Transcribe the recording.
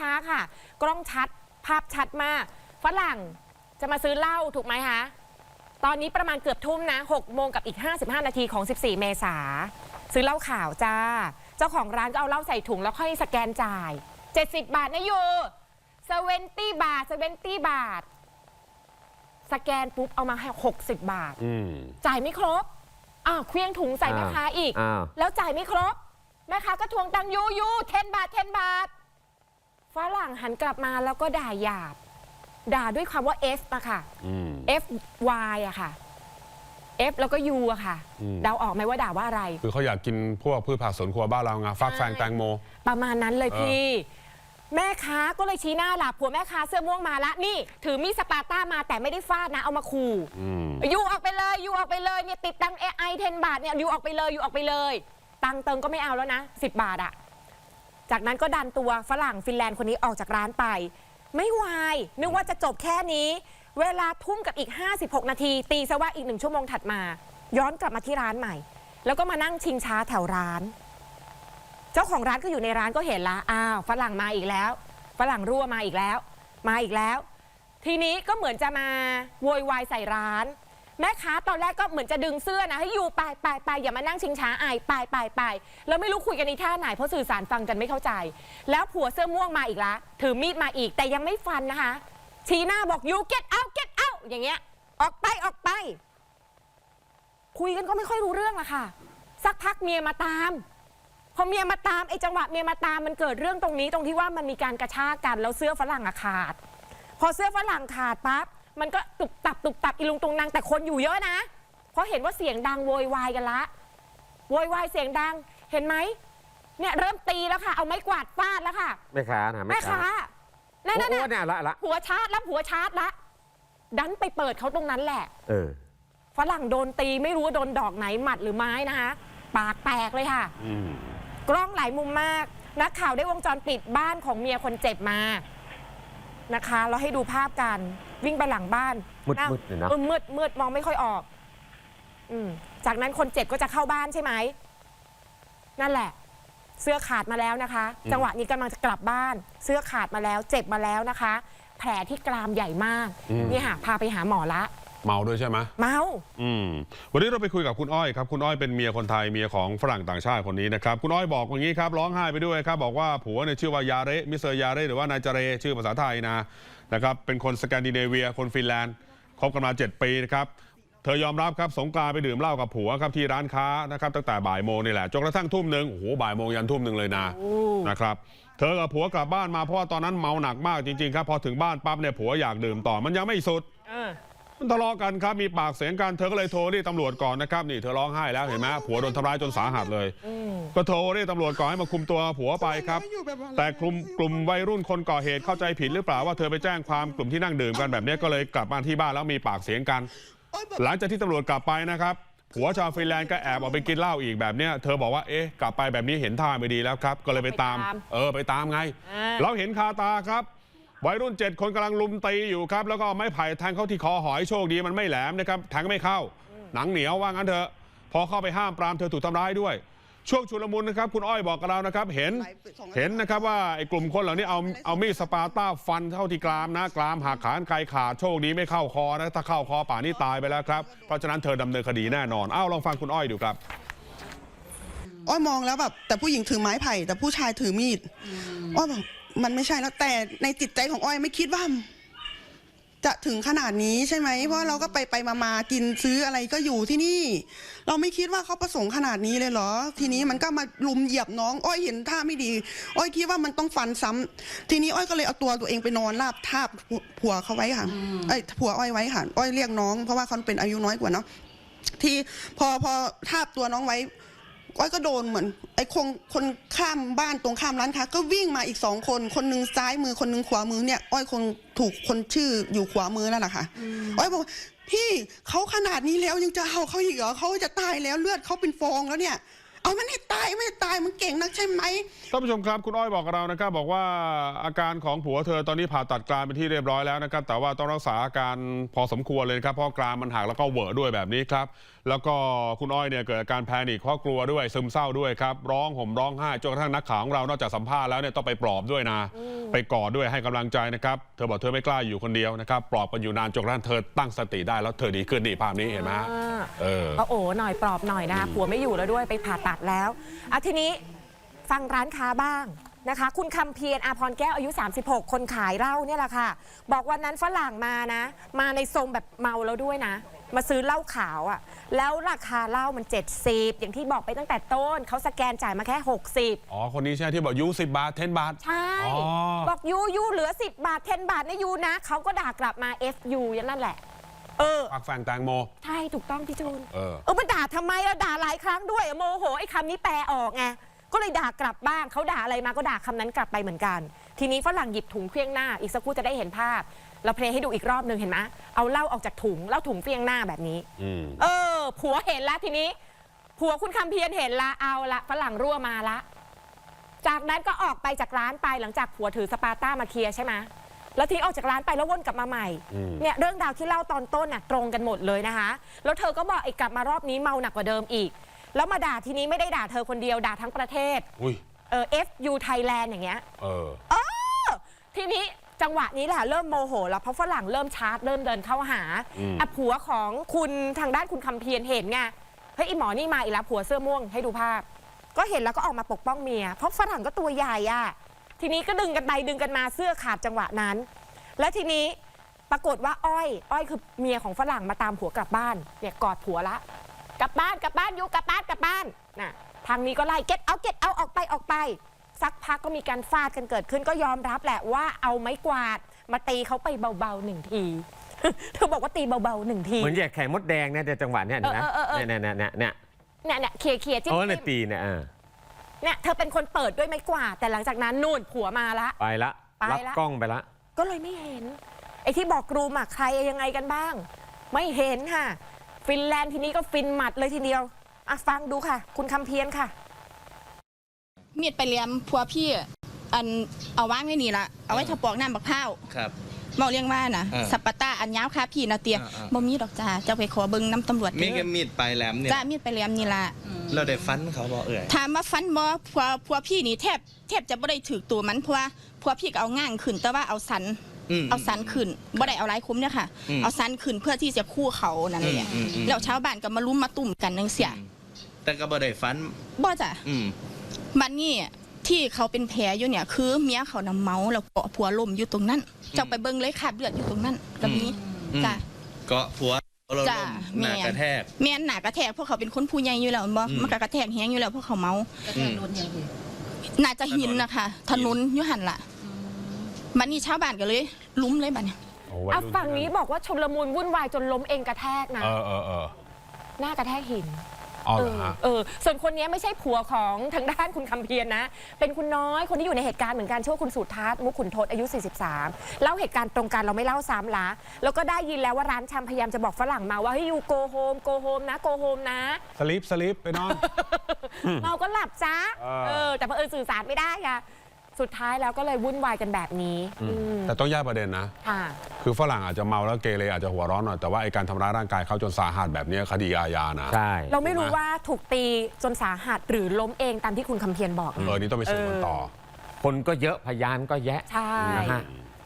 ค้าค่ะ กล้องชัดภาพชัดมากฝรั่งจะมาซื้อเหล้าถูกไหมคะ ตอนนี้ประมาณเกือบทุ่มนะ6โมงกับอีก 55 นาทีของ 14 เมษาซื้อเหล้าขาวจ้า เจ้าของร้านก็เอาเหล้าใส่ถุงแล้วค่อยสแกนจ่าย 70 บาทนะยูเซเวนตี้บาทเซเวนตี้บาท สแกนปุ๊บเอามาให้60 บาท อืม จ่ายไม่ครบ อ้าวเคลี้ยงถุงใส่แม่ค้าอีก อ้าว แล้วจ่ายไม่ครบ แม่ค้าก็ทวงตังค์ยูยูเทนบาทเทนบาท ฝรั่งหันกลับมาแล้วก็ด่าหยาบ ด่าด้วยคำว่า F อะค่ะ อืม F Y อะค่ะ F แล้วก็ U อะค่ะ อืม เดาออกไหมว่าด่าว่าอะไร คือเขาอยากกินพวกพืชผักสวนครัวบ้านเราไงฟักแฟงแตงโม ประมาณนั้นเลยเออ พี่ แม่ค้าก็เลยชี้หน้าหลับผัวแม่ค้าเสื้อม่วงมาละนี่ ถือมีดสปาต้ามาแต่ไม่ได้ฟาดนะเอามาขู่อืม ยูออกไปเลยยูออกไปเลยเนี่ยติดตังเอไอเทนบาทเนี่ยยูออกไปเลยยูออกไปเลย ตังค์เติงก็ไม่เอาแล้วนะ 10 บาทอะ จากนั้นก็ดันตัวฝรั่งฟินแลนด์คนนี้ออกจากร้านไป ไม่วาย นึกว่าจะจบแค่นี้ เวลาทุ่มกับอีก 56 นาที ตีซะว่าอีกหนึ่งชั่วโมงถัดมา ย้อนกลับมาที่ร้านใหม่ แล้วก็มานั่งชิงช้าแถวร้าน เจ้าของร้านก็อยู่ในร้านก็เห็นละอ้าวฝรั่งมาอีกแล้ว ฝรั่งรั่วมาอีกแล้ว มาอีกแล้ว ทีนี้ก็เหมือนจะมาโวยวายใส่ร้าน แม่ค้าตอนแรกก็เหมือนจะดึงเสื้อนะให้อยู่ไปไปไปอย่ามานั่งชิงช้าอายไปไปไปแล้วไม่รู้คุยกันในท่าไหนเพราะสื่อสารฟังกันไม่เข้าใจ แล้วผัวเสื้อม่วงมาอีกละถือมีดมาอีกแต่ยังไม่ฟันนะคะ ชี้หน้าบอก you get out get out อย่างเงี้ย ออกไปออกไป คุยกันก็ไม่ค่อยรู้เรื่องละค่ะ สักพักเมียมาตามพอเมียมาตามไอ้จังหวะเมียมาตามมันเกิดเรื่องตรงนี้ตรงที่ว่ามันมีการกระชากกันแล้วเสื้อฝรั่งอะขาด พอเสื้อฝรั่งขาดปั๊บ มันก็ตุบตับตุบตับอีลุงตุงนางแต่คนอยู่เยอะนะ เพราะเห็นว่าเสียงดังโวยวายกันละโวยวายเสียงดังเห็นไหมเนี่ยเริ่มตีแล้วค่ะ เอาไม้กวาดฟาดแล้วค่ะแม่ค้านะแม่ค้านั่นโอ้นั่นโหน่ะเนี่ยละละหัวชาร์จแล้วหัวชาร์จละ ดันไปเปิดเขาตรงนั้นแหละ เออ ฝรั่งโดนตีไม่รู้ว่าโดนดอกไหนหมัดหรือไม้นะคะปากแตกเลยค่ะอืมกล้องหลายมุมมาก นักข่าวได้วงจรปิดบ้านของเมียคนเจ็บมา นะคะแล้วให้ดูภาพกันวิ่งไปหลังบ้านมืดนั่งมืดเลยนะออมืดมืดมองไม่ค่อยออกอืมจากนั้นคนเจ็บก็จะเข้าบ้านใช่ไหมนั่นแหละ เสื้อขาดมาแล้วนะคะ อืม จังหวะนี้กำลังจะกลับบ้าน เสื้อขาดมาแล้ว เจ็บมาแล้วนะคะ แผลที่กรามใหญ่มากนี่ค่ะพาไปหาหมอละ เมาด้วยใช่ไหมเมา อืม วันนี้เราไปคุยกับคุณอ้อยครับ คุณอ้อยเป็นเมียคนไทยเมียของฝรั่งต่างชาติคนนี้นะครับ คุณอ้อยบอกอย่างนี้ครับ ร้องไห้ไปด้วยครับ บอกว่าผัวเนี่ยชื่อว่ายาเรมิสเตอร์ยาเรหรือว่านายเจเรชื่อภาษาไทยนะนะครับ เป็นคนสแกนดิเนเวีย คนฟินแลนด์คบกันมา 7 ปีนะครับ เธอยอมรับครับสงกรานต์ไปดื่มเหล้ากับผัวครับที่ร้านค้านะครับตั้งแต่บ่ายโมงนี่แหละจนกระทั่งทุ่มหนึ่งโอ้โหบ่ายโมงยันทุ่มหนึ่งเลยนะนะครับเธอกับผัวกลับบ้านมาเพราะว่าตอนนั้นเมาหนักมากจริงๆครับพอถึงบ้านปั๊บเนี่ยผัวอยากดื่มต่อมันยังไม่สุด มันทะเลาะกันครับมีปากเสียงกันเธอก็เลยโทรเรียกตำรวจก่อนนะครับนี่เธอร้องไห้แล้วเห็นไหมผัวโดนทำร้ายจนสาหัสเลย ก็โทรเรียกตำรวจก่อนให้มาคุมตัวผัวไปครับ แต่กลุ่มกลุ่มวัยรุ่นคนก่อเหตุเข้าใจผิดหรือเปล่าว่าเธอไปแจ้งความกลุ่มที่นั่งดื่มกันแบบนี้ก็เลยกลับมาที่บ้านแล้วมีปากเสียงกัน หลังจากที่ตำรวจกลับไปนะครับผัวชาวฟินแลนด์ก็แอบออกไปกินเหล้าอีกแบบเนี้ยเธอบอกว่าเอ๊ะกลับไปแบบนี้เห็นท่าไม่ดีแล้วครับ ก็เลยไปตามไปตามเออไปตามไงอ่าเราเห็นคาตาครับ วัยรุ่นเจ็ดคนกำลังลุมตีอยู่ครับ แล้วก็ไม้ไผ่แทงเข้าที่คอหอยโชคดีมันไม่แหลมนะครับแทงไม่เข้า หนังเหนียวว่างั้นเถอะพอเข้าไปห้ามปรามเธอถูกทำร้ายด้วย ช่วงชุลมุนนะครับคุณอ้อยบอกกับเรานะครับ เห็นเห็นนะครับว่าไอ้กลุ่มคนเหล่านี้เอาเอามีดสปาต้าฟันเข้าที่กรามนะกรามหักขานไกลขาดโชคดีไม่เข้าคอนะถ้าเข้าคอป่านนี้ตายไปแล้วครับเพราะฉะนั้นเธอดำเนินคดีแน่นอนอ้าวลองฟังคุณอ้อยดูครับอ้อยมองแล้วแบบแต่ผู้หญิงถือไม้ไผ่แต่ผู้ชายถือมีดอ้อยบอก มันไม่ใช่แล้วแต่ในจิตใจของอ้อยไม่คิดว่า จะถึงขนาดนี้ใช่ไหมเพราะเราก็ไปไปมามากินซื้ออะไรก็อยู่ที่นี่ เราไม่คิดว่าเขาประสงค์ขนาดนี้เลยเหรอ ทีนี้มันก็มาลุมเหยียบน้อง อ้อยเห็นท่าไม่ดี อ้อยคิดว่ามันต้องฟันซ้ำทีนี้อ้อยก็เลยเอาตัวตัวเองไปนอนราบทาบผัวเขาไว้ค่ะไอ้ยผัวอ้อยไว้ค่ะ อ้อยเรียกน้องเพราะว่าเขาเป็นอายุน้อยกว่าเนาะที่พอพอทาบตัวน้องไว้ อ้อยก็โดนเหมือน ไอ้คงคนข้ามบ้านตรงข้ามร้านค้าก็วิ่งมาอีกสองคน คนหนึ่งซ้ายมือคนหนึ่งขวามือเนี่ยอ้อยคงถูกคนชื่ออยู่ขวามือนั่นแหละค่ะอ้อยบอกว่าพี่เขาขนาดนี้แล้วยังจะเอาเขาอีกเหรอเขาจะตายแล้วเลือดเขาเป็นฟองแล้วเนี่ย เอเอามันให้ตายไม่ให้ตายมึงเก่งนักใช่ไหมท่านผู้ชมครับคุณอ้อยบอกกับเรานะครับบอกว่าอาการของผัวเธอตอนนี้ผ่าตัดกรามเป็นที่เรียบร้อยแล้วนะครับแต่ว่าต้องรักษาอาการพอสมควรเลยนะครับเพราะกรามมันหักแล้วก็เหวอะด้วยแบบนี้ครับแล้วก็คุณอ้อยเนี่ยเกิดอาการแพนิคเพราะกลัวด้วยซึมเศร้าด้วยครับร้องห่มร้องไห้จนกระทั่งนักข่าวของเรานอกจากสัมภาษณ์แล้วเนี่ยต้องไปปลอบด้วยนะ ไปกอดด้วยให้กำลังใจนะครับเธอบอกเธอไม่กล้าอยู่คนเดียวนะครับปลอบกันอยู่นานจนกระทั่งเธอตั้งสติได้แล้วเธอดีขึ้นนี่ภาพนี้เห็นไหมฮะอ่าเออก็โอ้หน่อยปลอบหน่อยนะคะผัวไม่อยู่แล้วด้วยไปผ่าตัดแล้วอะทีนี้ฟังร้านค้าบ้างนะคะ คุณคำเพียรอาพรแก้วอายุ 36 คนขายเหล้าเนี่ยแหละค่ะ บอกวันนั้นฝรั่งมานะ มาในทรงแบบเมาแล้วด้วยนะ มาซื้อเหล้าขาวอะ่ะ แล้วราคาเหล้ามัน 70 อย่างที่บอกไปตั้งแต่ต้น เขาสแกนจ่ายมาแค่ 60 อ๋อ คนนี้ใช่ไหมที่บอกยูสิบาทเทนบาท ใช่ อ๋อ บอกยูยูเหลือ 10 บาท 10 บาทนะยูนะ เขาก็ด่ากลับมา FU อย่างนั้นแหละ เออปากแฝงแตงโม ใช่ถูกต้องพี่จูนเออเออมันด่าทำไมแล้วด่าหลายครั้งด้วยโมโหไอ้คำนี้แปลออกไงก็เลยด่ากลับบ้างเขาด่าอะไรมาก็ด่าคำนั้นกลับไปเหมือนกัน ทีนี้ฝรั่งหยิบถุงเฟี้ยงหน้า อีกสักครู่จะได้เห็นภาพ เราเพลย์ให้ดูอีกรอบหนึ่งเห็นไหมเอาเหล้าออกจากถุงเหล้าถุงเฟี้ยงหน้าแบบนี้ อืม เออ ผัวเห็นละทีนี้ ผัวคุณคำเพียรเห็นละเอาละฝรั่งรั่วมาละ จากนั้นก็ออกไปจากร้านไปหลังจากผัวถือสปาต้ามาเคลียร์ใช่ไหม แล้วทิ้งออกจากร้านไปแล้ววนกลับมาใหม่อืมเนี่ยเรื่องราวที่เล่าตอนต้นน่ะตรงกันหมดเลยนะคะ แล้วเธอก็บอกไอ้กลับมารอบนี้เมาหนักกว่าเดิมอีก แล้วมาด่าทีนี้ไม่ได้ด่าเธอคนเดียวด่าทั้งประเทศอุ้ยเออ FU Thailand อย่างเงี้ยเออทีนี้จังหวะนี้แหละเริ่มโมโห แล้วเพราะฝรั่งเริ่มชาร์จเริ่มเดินเข้าหาอืมอะผัวของคุณทางด้านคุณคำเพียรเห็นไงเฮ้ยไอหมอนี่มาอีกแล้วผัวเสื้อม่วงให้ดูภาพ ก็เห็นแล้วก็ออกมาปกป้องเมียเพราะฝรั่งก็ตัวใหญ่อะ ทีนี้ก็ดึงกันไปดึงกันมาเสื้อขาดจังหวะนั้น แล้วทีนี้ปรากฏว่าอ้อย อ้อยคือเมียของฝรั่งมาตามผัวกลับบ้านเนี่ยกอดผัวละ กลับบ้านกลับบ้านอยู่กลับบ้านกลับบ้านน่ะทางนี้ก็ไล่เก็ตเอาเก็ตเอาออกไปออกไป สักพักก็มีการฟาดกันเกิดขึ้นก็ยอมรับแหละว่าเอาไม้กวาด มาตีเขาไปเบาๆหนึ่งที เธอบอกว่าตีเบาๆหนึ่งที เหมือนแยกไข่มดแดงเนี่ยแต่จังหวะเนี่ยเห็นไหมเออเออเออ เนี่ยเนี่ยเนี่ยเนี่ยเนี่ยเนี่ยเขี่ยเขี่ยจิ้มโอ้เนี่ยจิ้มตีเนี่ยอ่า เนี่ยเธอเป็นคนเปิดด้วยไม้กวาดแต่หลังจากนั้นนู่นผัวมาละ ไปละไปละ รับกล้องไปละ ก็เลยไม่เห็น ไอ้ที่บอกกรูมอะใครยังไงกันบ้าง ไม่เห็นค่ะ ฟินแลนด์ทีนี้ก็ฟินหมัดเลยทีเดียวอะฟังดูค่ะ คุณคำเพียรค่ะ มีดไปเลียมพัวพี่อันเอาว่างไว้นี่ละเอาไว้ถปอกน้ำบักพร้าวครับ เมาเรียงว่านะอ่าสัปปะตาอันยาวคาพี่นาเตียอ่าอ่า บ่มีดอกจ้าจะไปขอเบิ่งน้ำตำรวจมีเด้แค่อมีดปลายแหลมเนี่ย จ้ามีดไปเลียมนี่ละ เราได้ฟันเขาบอกเอ่ยถามว่าฟันบ่พัวพัวพี่นี่แทบแทบจะบ่ได้ถือตัวมันเพราะว่าพัวพี่ก็เอาง่างขึ้น แต่ว่าเอาสันม เอาสันขึ้นบ่ได้เอาหลายคุ้มเนี่ยค่ะ อืมเอาสันขึ้นเพื่อที่จะคู่เขานั่นแหละอืมอืมอืม แล้วชาวบ้านก็มารุมมาตุ่มกันจังเสียแต่ก็บ่ได้ฟัน บ่จ้ะ อืม มันนี่ที่เขาเป็นแผลอยู่เนี่ยคือเมียเขานำเมาแล้วเกาะผัวลมอยู่ตรงนั้น เจ้าไปเบิ่งเลยคราบเลือดอยู่ตรงนั้นก็มีอืม จ้ะก็ผัว เราจ้ะล้มหแม่นากระแทก แม่นหนากระแทกเพราะเขาเป็นคนผู้ใหญ่อยู่แล้วบ่อืม มันก็กระแทกแฮงอยู่แล้วเพราะเขาเมาอืม น่าจะหินนะคะถนนอยู่หันล่ะมันนี่ชาวบ้านก็เลยลุ้มเลยบัดเนี่ยโอ้วัยอะรุ่นฝั่งนี้บอกว่าชลมุนวุ่นวายจนล้มเองกระแทกนะ เออเออเออหน้ากระแทกหิน อ๋อเอเหรออฮะ เออ ส่วนคนนี้ไม่ใช่ผัวของทางด้านคุณคำเพียรนะ เป็นคุณน้อยคนที่อยู่ในเหตุการณ์เหมือนกันชื่อว่าคุณสุทัศน์มุกขุนทศอายุ 43 เล่าเหตุการณ์ตรงกันเราไม่เล่าซ้ำละ แล้วก็ได้ยินแล้วว่าร้านชำพยายามจะบอกฝรั่งมาว่าให้ยูโกโฮมโกโฮมนะโกโฮมนะ สลิปสลิปไปนอนเราก็หลับจ้าเออเออแต่เพอเอญสื่อสารไม่ได้อะ สุดท้ายแล้วก็เลยวุ่นวายกันแบบนี้อืมแต่ต้องแยกประเด็นนะ ค่ะ คือฝรั่งอาจจะเมาแล้วเกเรอาจจะหัวร้อนหน่อยแต่ว่าไอการทำร้ายร่างกายเขาจนสาหัสแบบนี้คดีอาญานะ ใช่ เราไม่รู้ถูกไหมว่าถูกตีจนสาหัสหรือล้มเองตามที่คุณคำเพียรบอกนะ เออนี่ต้องไปสืบกันต่อ คนก็เยอะพยานก็แยะใช่ นะฮะอืม